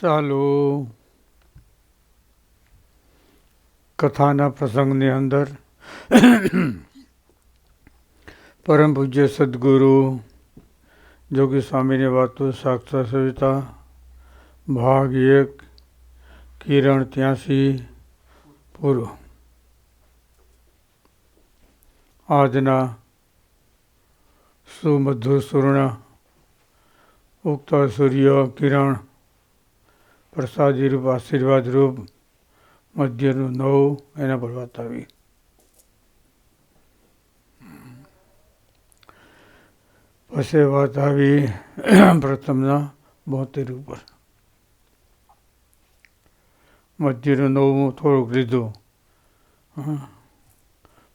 ચાલુ. કથાના પ્રસંગની અંદર પરમ પૂજ્ય સદગુરુ જોગી સ્વામીની વાતો સાક્ષાત સવિતા. ભાગ એક, કિરણ ત્યાસી પૂર્વ આજના સુમધુર સુર્ણ ઉગતા સૂર્ય કિરણ પ્રસાદી રૂપ આશીર્વાદ રૂપ મધ્યનું નવ એના પર વાત આવી. પછી વાત આવી પ્રથમના બોતેર ઉપર. મધ્યનું નવમું થોડુંક લીધું.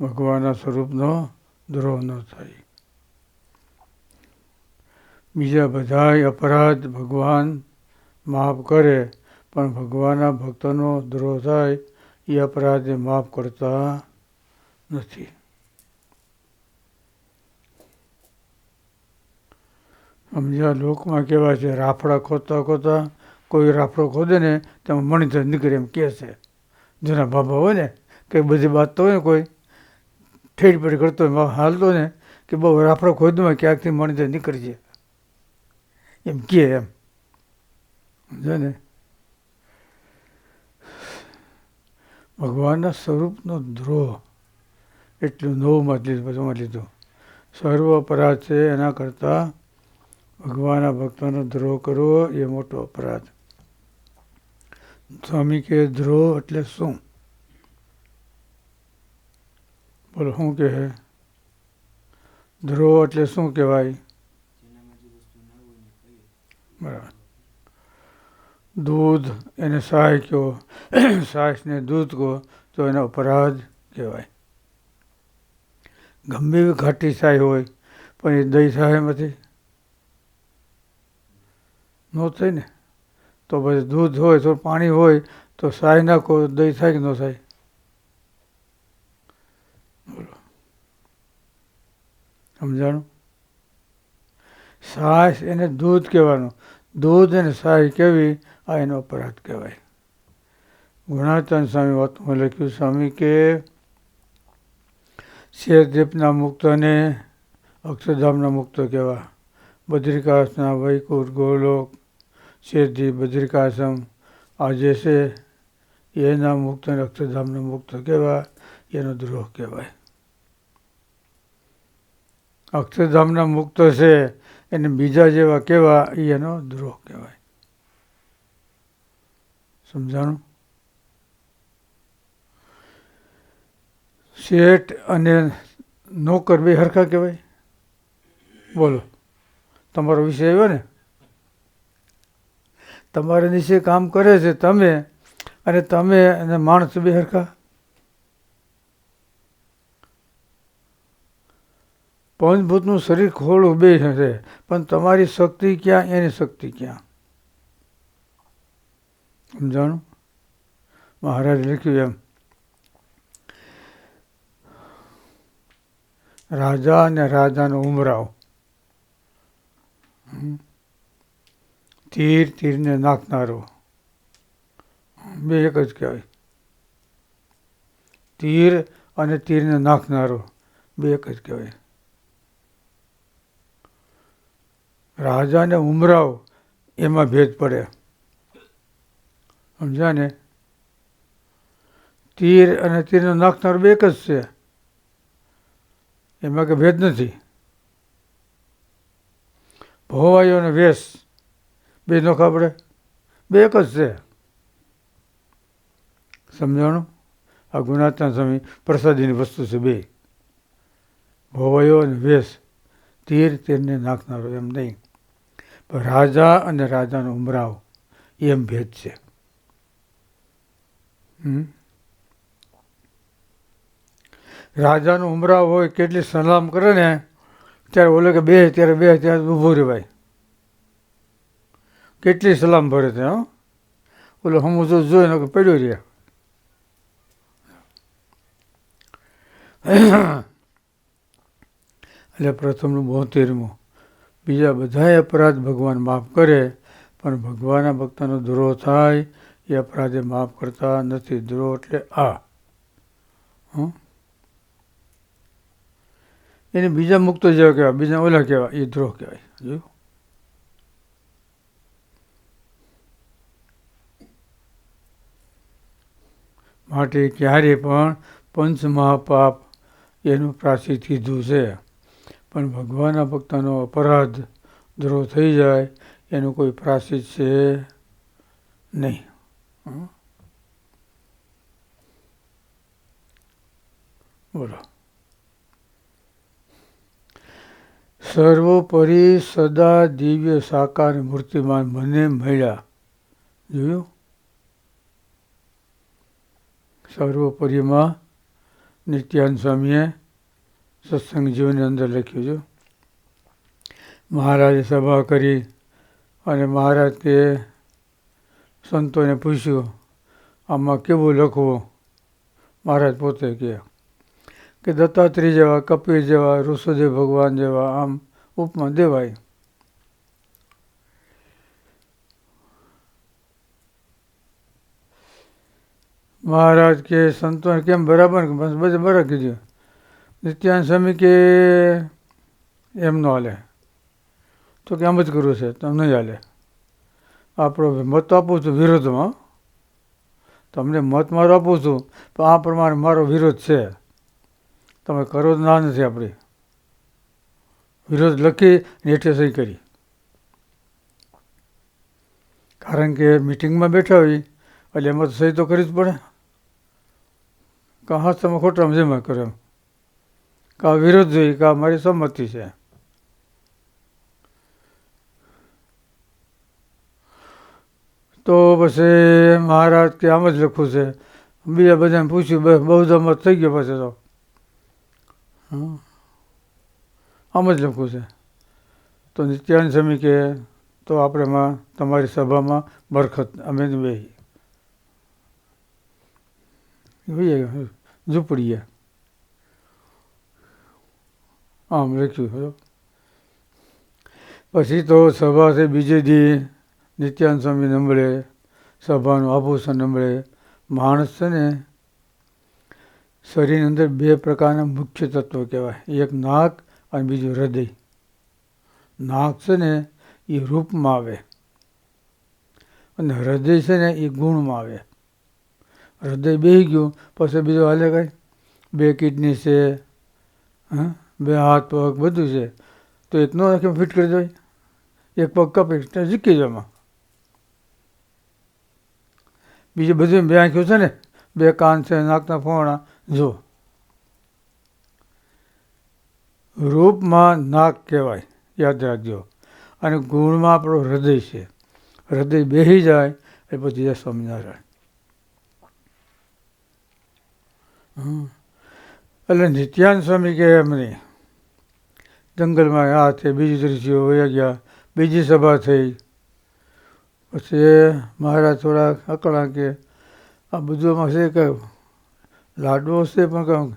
ભગવાનના સ્વરૂપનો દ્રોહ ન થાય. બીજા બધા અપરાધ ભગવાન માફ કરે, પણ ભગવાનના ભક્તનો દ્રોહ થાય, એ અપરાધ માફ કરતા નથી. સમજ્યા? લોકમાં કહેવાય છે? રાફડા ખોદતા ખોદતા કોઈ રાફડો ખોદે ને તેમાં મણિધર નીકળે એમ કહે છે. જૂના બાબા હોય ને, કે બધી વાત તો હોય ને કોઈ ઠેઠ પેઠ કરતો હોય હાલતો ને, કે બહુ રાફડો ખોદમાં ક્યાંકથી મણિધર નીકળી જાય એમ કહે એમ. સમજો ને ભગવાનના સ્વરૂપનો દ્રોહ એટલું નવમાં લીધું બધામાં લીધું. સર્વ અપરાધ છે એના કરતાં ભગવાનના ભક્તોનો દ્રોહ કરવો એ મોટો અપરાધ. સ્વામી કે, દ્રોહ એટલે શું? બોલો, શું કહે? દ્રોહ એટલે શું કહેવાય? બરાબર. દૂધ એને સહાય કહો સાસને દૂધ કહો, તો એને અપરાધ કહેવાય. ગમે એવી ઘાટી સાય હોય, પણ એ દહીં સહાયમાંથી ન થાય ને. તો પછી દૂધ હોય તો પાણી હોય, તો સાય નાખો દહીં થાય કે ન થાય? બોલો. સમજાણું? સાસ એને દૂધ કહેવાનું. દૂધ અને સાય કેવી? આ એનો અપરાધ કહેવાય. ગુણાતન સ્વામી વાતમાં લખ્યું, સ્વામી, કે શેરદીપના મુક્તને અક્ષરધામના મુક્ત કહેવા. બદ્રિકાસના વૈકુર ગોલોક, શેરદીપ બદ્રિકાશ્રમ આ જે છે, એના મુક્ત અને અક્ષરધામના મુક્ત કહેવા, એનો દ્રોહ કહેવાય. અક્ષરધામના મુક્ત છે, એને બીજા જેવા કહેવા એ એનો દ્રોહ કહેવાય. સમજાણું? શેઠ અને નોકર બે હરખા કહેવાય? બોલો. તમારો વિષય આવ્યો ને? તમારા નીચે કામ કરે છે તમે અને તમે અને માણસ બે હરખા? પંચભૂતનું શરીર ખોળું બે છે પણ તમારી શક્તિ ક્યાં, એની શક્તિ ક્યાં? સમજાણું? મહારાજ લખ્યું એમ. રાજા અને રાજાનો ઉમરાવ. તીર તીરને નાખનારો. બે એક જ કહેવાય. તીર અને તીરને નાખનારો. બે એક જ કહેવાય. રાજાને ઉમરાવ એમાં ભેદ પડે. સમજ્યા ને તીર અને તીરને નાખનાર બે એક જ છે. એમાં કે ભેદ નથી. ભોવાયો અને વેશ. બે નોખા પડે બે એક જ છે. સમજાણું? આ ગુણાત્મા સ્વામી પ્રસાદીની વસ્તુ છે બે. ભોવાયો અને વેશ. તીર, તીરને નાખનારો એમ નહીં. પણ રાજા અને રાજાનો ઉમરાવ એમ ભેદ છે. રાજાનો ઉમરાવ હોય, કેટલી સલામ કરે ને, ત્યારે ઓલે કે બે, ત્યારે બે, ત્યારે ઊભો રહેવાય કેટલી સલામ ભરે છે, હો. ઓલો હમ જો જોઈને કે પડ્યો રહ્યા એટલે પ્રથમનું બોતેરમું. બીજા બધાએ અપરાધ ભગવાન માફ કરે, પણ ભગવાનના ભક્તનો દ્રોહ થાય એ અપરાધે માફ કરતા નથી. દ્રોહ એટલે આ. એને બીજા મુક્તો જેવા કહેવાય, બીજા ઓલા કહેવાય, એ દ્રોહ કહેવાય. જોયું? માટે ક્યારે પણ પંચ મહાપાપ એનું પ્રાચી કીધું છે. પણ ભગવાનના ભક્તનો અપરાધ દ્રોહ થઈ જાય, એનું કોઈ પ્રાચિત છે નહીં. હં? બોલો. સર્વોપરી સદા દિવ્ય સાકાર મૂર્તિમાન મને મળ્યા. જોયું? સર્વોપરીમાં નિત્યાન સ્વામીએ સત્સંગ જીવનની અંદર લખ્યું છે. મહારાજે સભા કરી અને મહારાજ કે સંતોને પૂછ્યું, આમાં કેવું લખવું? મહારાજ પોતે કહે, કે દત્તાત્રેય જેવા, કપિલ જેવા, ઋષુદેવ ભગવાન જેવા આમ ઉપમા દેવાય. મહારાજ કે, સંતોને કેમ બરાબર? બધે બરાબર કીધું. નિત્યાન સ્વામી કે એમ ન હાલે. તો કે આમ જ કરવું છે? તો નહીં હાલે. આપણો મત આપું છું વિરોધમાં. તમને મત મારો આપું છું, પણ આ પ્રમાણે મારો વિરોધ છે. તમે કરો જ ના નથી આપણી. વિરોધ લખી નેઠે સહી કરી. કારણ કે મિટિંગમાં બેઠા હોય, એટલે એમાં તો સહી તો કરવી જ પડે. કાં હા તમે ખોટામાં જેમાં કરો એમ. કાં વિરોધ જોઈએ, કાં મારી સંમતિ છે. તો પછી મહારાજ કે આમ જ લખવું છે. બીજા બધાને પૂછ્યું, બસ બહુ મત થઈ ગયો પછી તો. આમ જ લખવું છે. તો નિત્યાન સ્વામી કે, તો આપણે તમારી સભામાં બરખત, અમે બે ઝૂંપડીએ. આમ લખ્યું પછી તો સભા છે બીજે દી નિત્યાનંદ સ્વામી નંબળે સભાનું આભૂષણ નંબળે માણસ છે ને, શરીરની અંદર બે પ્રકારના મુખ્ય તત્વો કહેવાય. એક નાક અને બીજું હૃદય. નાક છે ને, એ રૂપમાં આવે. અને હૃદય છે ને, એ ગુણમાં આવે. હૃદય બેસી ગયું, પછી બીજું હાલે કાંઈ? બે કિડની છે, હા? બે હાથ પગ બધું છે. તો એક નો રાખી ફિટ કરી દેવાય. એક પગ કપી ઝીકી જવામાં બીજું બધું બે આંખ્યું છે ને, બે કાન છે, નાકના ફોણા. જો. રૂપમાં નાક કહેવાય, યાદ રાખજો. અને ગુણમાં આપણો હૃદય છે. હૃદય બેહી જાય, એ પછી જય સ્વામિનારાયણ. એટલે નિત્યાન સ્વામી કહે એમ નહીં જંગલમાં આ થઈ બીજી દ્રશ્યો વયા ગયા, બીજી સભા થઈ. પછી મહારાજ થોડા અકળા કે આ બધુંમાં છે કે લાડવો છે પણ કહું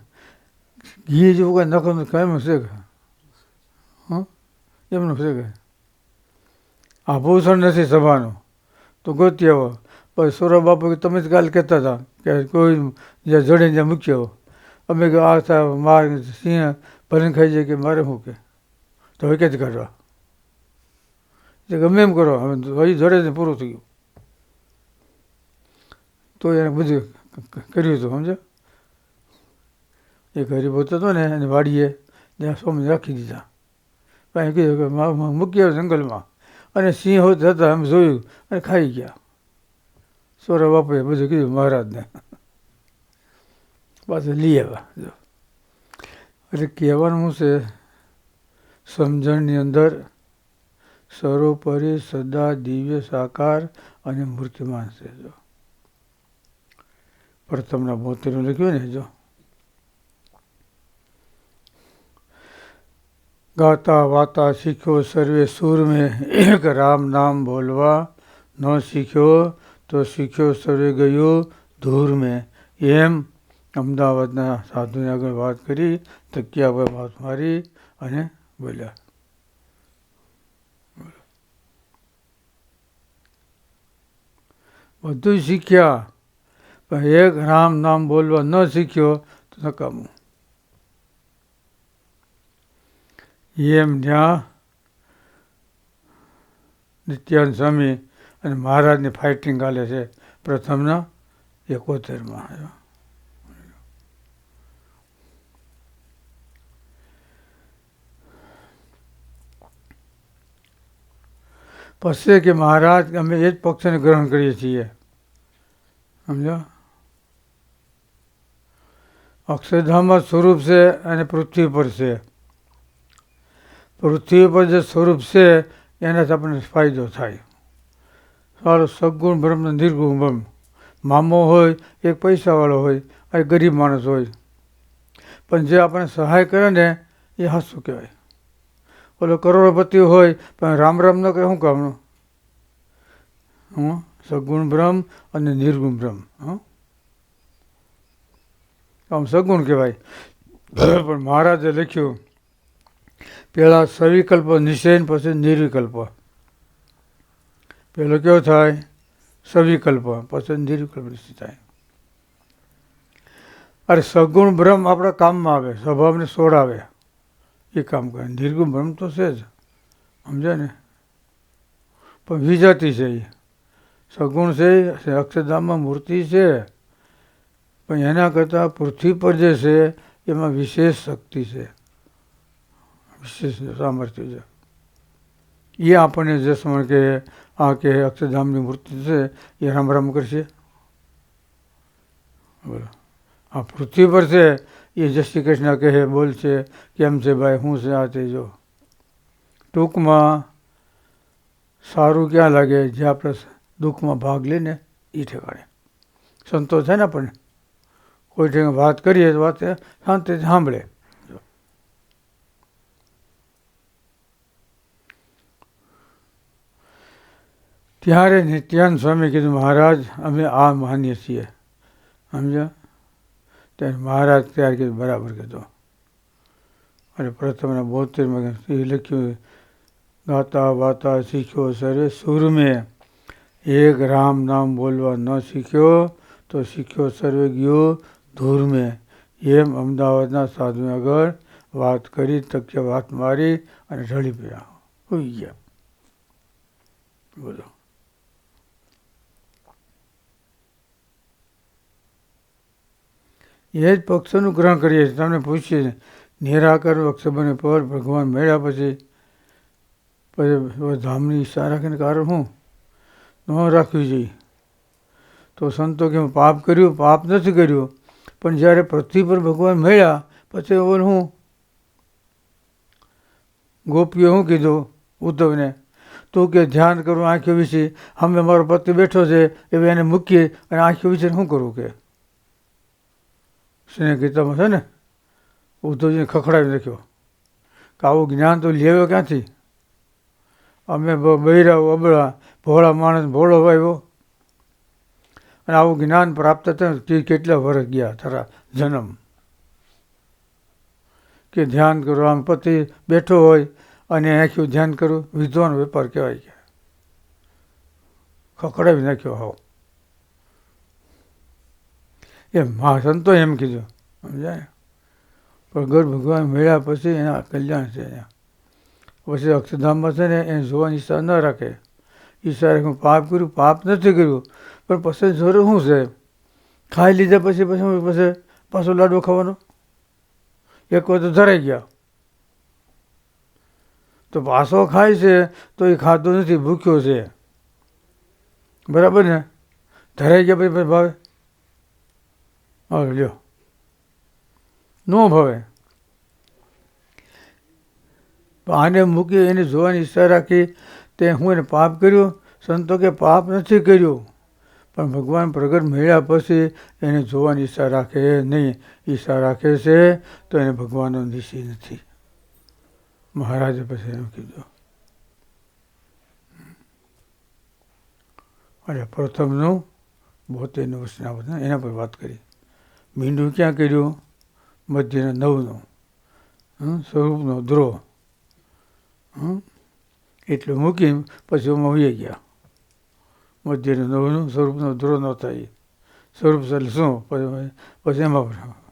ઘી જેવું કાંઈ નખવાનું કેમ છે કે? હં? એમનું છે કે? આભૂષણ નથી સભાનું. તો ગોતી આવો. પછી સૌરભ બાપુ કે તમે જ કાલ કહેતા હતા કે કોઈ જ્યાં જડે ત્યાં મૂક્યો. અમે કે આ માર સિંહ ભરીને ખાઈ જાય કે મારે શું કે? તો ક્યાંથી કાઢવા? ગમે એમ કરો, હવે હજી જડે ને પૂરું થઈ ગયું. તો એને બધું કર્યું હતું સમજો એ ગરીબ હતો ને, એને વાડીએ ત્યાં સ્વામી રાખી દીધા. પછી કીધું કે મા- મા- મૂકી આવ્યો જંગલમાં. અને સિંહ હોત હતા એમ જોયું અને ખાઈ ગયા. સોરા બાપુએ બધું કીધું મહારાજને. પાછું લઈ આવ્યા, જો. એટલે કહેવાનું શું છે? સમજણની અંદર સર્વોપરી સદા દિવ્ય સાકાર અને મૂર્તિમાન છે જો. પ્રથમના બોતેરનું લખ્યું ને જો. ગાતા વાતા શીખ્યો સર્વે સુર મેં એક રામ નામ બોલવા. ન શીખ્યો તો શીખ્યો સર્વે ગયો ધૂર મેં એમ અમદાવાદના સાધુને આગળ વાત કરી તકિયા પર વાત મારી અને બોલ્યા. બધું શીખ્યા. પણ એક રામ નામ બોલવા ન શીખ્યો તો નકામું. એમ ત્યાં નિત્યાન સ્વામી અને મહારાજની ફાઇટિંગ ચાલે છે. પ્રથમના એકોતેરમાં પછી કે મહારાજ અમે એ જ પક્ષને ગ્રહણ કરીએ છીએ. સમજો? અક્ષરધામમાં સ્વરૂપ છે અને પૃથ્વી પર છે. પૃથ્વી પર જે સ્વરૂપ છે એનાથી આપણને ફાયદો થાય. સારું સગુણ બ્રહ્મ, નિર્ગુણ બ્રહ્મ. મામો હોય, એક પૈસાવાળો હોય, આ ગરીબ માણસ હોય. પણ જે આપણને સહાય કરે ને, એ હાસું કહેવાય. ઓલો કરોડપતિ હોય, પણ રામ રામ ન કહે, શું કામનું? હં સગુણ બ્રહ્મ અને નિર્ગુણ બ્રહ્મ, હં? આમ સગુણ કહેવાય. પણ મહારાજે લખ્યું પહેલાં સવિકલ્પ નિશ્ચય પછી નિર્વિકલ્પ. પહેલો કેવો થાય? સવિકલ્પ પછી નિર્વિકલ્પ નિશ્ચિત થાય. અરે સગુણ બ્રહ્મ આપણા કામમાં આવે, સ્વભાવને સોડાવે. એ કામ કરે. નિર્ગુણ બ્રહ્મ તો છે જ. સમજે ને? પણ વિજાતી છે એ. સગુણ છે અક્ષરધામમાં મૂર્તિ છે, પણ એના કરતાં પૃથ્વી પર જે છે, એમાં વિશેષ શક્તિ છે. વિશેષ સામર્થ્ય છે. એ આપણને જે સમય કે, આ કે અક્ષરધામની મૂર્તિ છે, એ રામ રામ કરશે. બોલો. આ પૃથ્વી પર છે, એ જય શ્રી કૃષ્ણ કહે, બોલ છે, કેમ છે ભાઈ શું છે આ તે જો. ટૂંકમાં સારું ક્યાં લાગે? જ્યાં આપણે દુઃખમાં ભાગ લઈને એ ઠેકાણે. સંતોષ થાય ને આપણને? કોઈ ઠેકાણે વાત કરીએ તો વાત શાંતિ સાંભળે. ત્યારે નિત્યાનંદ સ્વામી કીધું, મહારાજ, અમે આ માનીએ છીએ. સમજ્યા? ત્યારે મહારાજ ત્યારે કીધું, બરાબર કીધું. અને પ્રથમના બોતેરમાં એ લખ્યું, ગાતા વાતા શીખ્યો સર્વે સુર મેં એક રામ નામ બોલવા ન શીખ્યો તો શીખ્યો સર્વે ગયો ધૂરમે. એમ અમદાવાદના સાધુ આગળ વાત કરી તકે વાત મારી અને ઢળી પડ્યા. હોઈ ગયા. બોલો. એ જ પક્ષનું ગ્રહણ કરીએ છીએ. તમને પૂછીએ નિરાકર વક્ષબને પર ભગવાન મળ્યા પછી પછી ધામની ઈચ્છા રાખીને કારણ શું? ન રાખવી જોઈએ. તો સંતો કે પાપ કર્યું, પાપ નથી કર્યું, પણ જ્યારે પૃથ્વી પર ભગવાન મળ્યા, પછી ઓલ હું? ગોપીઓ શું કીધું ઉદ્ધવને, તું કે ધ્યાન કરું આંખી વિશે, અમે મારો પતિ બેઠો છે, એ એને મૂકીએ અને આંખો વિશે શું કરવું કે? સ્નેહ ગીતામાં છે ને, ઉદ્ધવજીને ખખડાવી નાખ્યો, કે આવું જ્ઞાન તો લેવો ક્યાંથી? અમે બૈરાઓ, અબળા ભોળા માણસ, ભોળો વાવ્યો અને આવું જ્ઞાન પ્રાપ્ત થયું તે કેટલા વર્ષ ગયા તારા જન્મ? કે ધ્યાન કરો, આમ પતિ બેઠો હોય અને આંખ્યું ધ્યાન કરું વિદ્વાન વેપાર કહેવાય કે. ખખડાવી નાખ્યો હાવ એ મા સંતો એમ કીધું, સમજાય? પ્રગટ ભગવાન મળ્યા પછી એના કલ્યાણ છે અહીંયા. પછી અક્ષરધામમાં છે ને એને જોવાની ઈચ્છા ન રાખે. ઈચ્છા હું પાપ કર્યું, પાપ નથી કર્યું, પણ પછી જોરે શું છે? ખાઈ લીધા પછી પછી પછી પાછો લાડવો ખાવાનો? એક વાર તો ધરાઈ ગયા. તો પાછો ખાય છે તો એ ખાતો નથી, ભૂખ્યો છે. બરાબર ને? ધરાઈ ગયા પછી ભાવે. હવે લ્યો. ન ભાવે. આને મૂકી એને જોવાની ઈચ્છા રાખી તે હું એને પાપ કર્યું? સંતો કે પાપ નથી કર્યું. પણ ભગવાન પ્રગટ મળ્યા પછી એને જોવાની ઈચ્છા રાખે નહીં. ઈચ્છા રાખે છે તો એને ભગવાનનો નિશ્ચય નથી. મહારાજે પછી એમ કીધું. અરે પ્રથમનું બોતેરનું વચનાવત એના પર વાત કરી. મીંડું ક્યાં કર્યું? મધ્યના નવનું સ્વરૂપનો દ્રોહ એટલું મૂકી પછી એમાં ઉઈ ગયા. મધ્યનું નવનું સ્વરૂપનો ધ્રો ન થાય. સ્વરૂપ એટલે શું? પછી પછી એમાં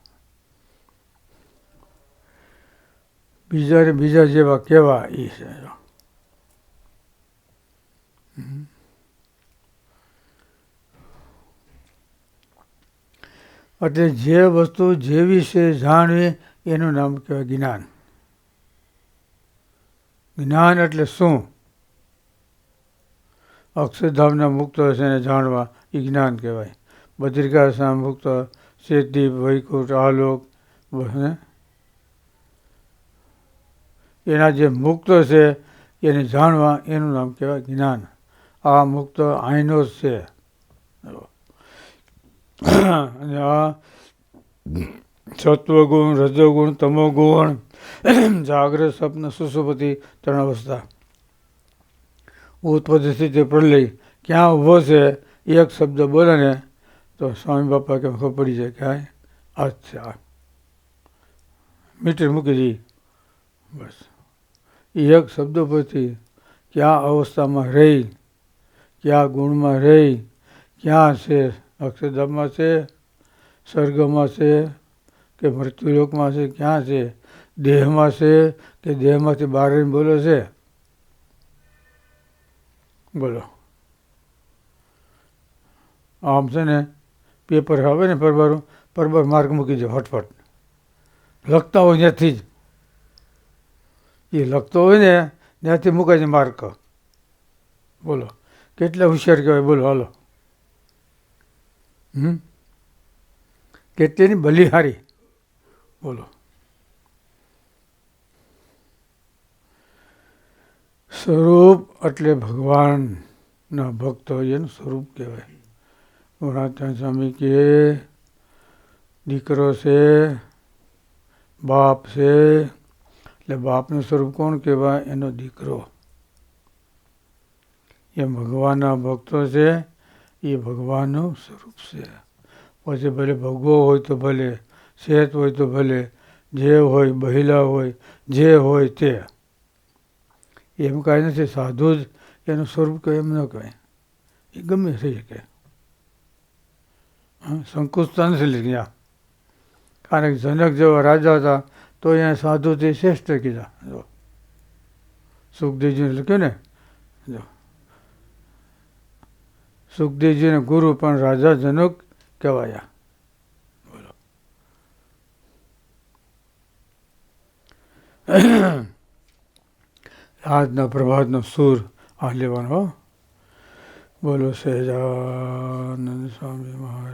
બીજા બીજા જેવા કેવા એ છે. એટલે જે વસ્તુ જેવી છે જાણવી, એનું નામ કહેવાય જ્ઞાન. જ્ઞાન એટલે શું? અક્ષરધામના મુક્ત છે જાણવા એ જ્ઞાન કહેવાય. બદ્રિકાસના મુક્ત સિદ્ધિ વૈકુંઠ, આલોક એના જે મુક્ત છે, એને જાણવા એનું નામ કહેવાય જ્ઞાન. આ મુક્ત આઈનો છે. અને આ સત્વગુણ, રજોગુણ, તમોગુણ જાગ્રત સ્વપ્ન સુસુપતિ ત્રણ અવસ્થા. ઉત્પત્તિ સ્થિતિ પ્રલય. ક્યાં ઊભો છે? એક શબ્દ બોલે ને તો સ્વામી બાપા કે ખબર પડી જાય કે આ જ છે આ મીટર મૂકી દી. બસ. એક શબ્દ પરથી ક્યાં અવસ્થામાં રહી? ક્યાં ગુણમાં રહી? ક્યાં છે? અક્ષરધામમાં છે? સ્વર્ગમાં છે? કે મૃત્યુલોકમાં છે? ક્યાં છે? દેહમાં છે કે દેહમાંથી બહાર રહીને બોલે છે? બોલો. આમ છે ને, પેપર આવે ને પરબારું, પરબાર માર્ક મૂકી દો ફટફટ. લખતા હોય ત્યાંથી જ. એ લખતો હોય ને, ત્યાંથી મૂકાય છે માર્ક. બોલો. કેટલા હોશિયાર કહેવાય? બોલો, હાલો. હમ? કેટલીની બલિહારી બોલો. સ્વરૂપ એટલે ભગવાનના ભક્ત એનું સ્વરૂપ કહેવાય. ગુણાત્યા સ્વામી કે, દીકરો છે, બાપ છે, એટલે બાપનું સ્વરૂપ કોણ કહેવાય? એનો દીકરો. એ ભગવાનના ભક્તો છે, એ ભગવાનનું સ્વરૂપ છે. પછી ભલે ભગવો હોય તો ભલે શેત હોય તો ભલે, જે હોય, બહિલા હોય, જે હોય તે. એમ કાંઈ નથી સાધુ જ એનું સ્વરૂપ કહે એમ ન કહે. એ ગમે થઈ શકે. સંકુચતા નથી લીધા. કારણ કે જનક જેવા રાજા હતા, તો અહીંયા સાધુ તે શ્રેષ્ઠ કીધા. જો. સુખદેવજીને લખ્યું ને? જો. સુખદેવજીને ગુરુ પણ રાજા જનક કહેવાયા. બોલો. આજના પ્રભાતનો સૂર આ લેવાનો. બોલો સહેજાનંદ સ્વામી મહારાજ